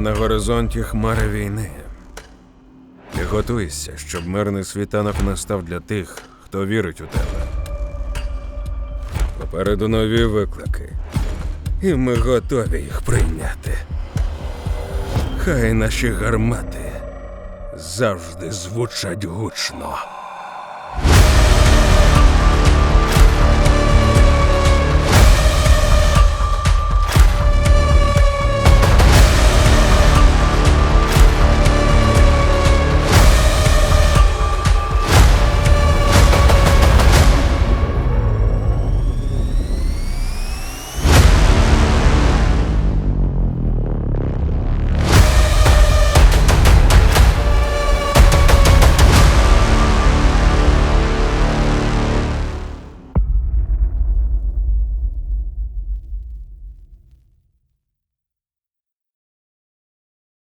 на горизонті хмари війни. Ти готуйся, щоб мирний світанок настав для тих, хто вірить у тебе. Попереду нові виклики, і ми готові їх прийняти. Хай наші гармати завжди звучать гучно.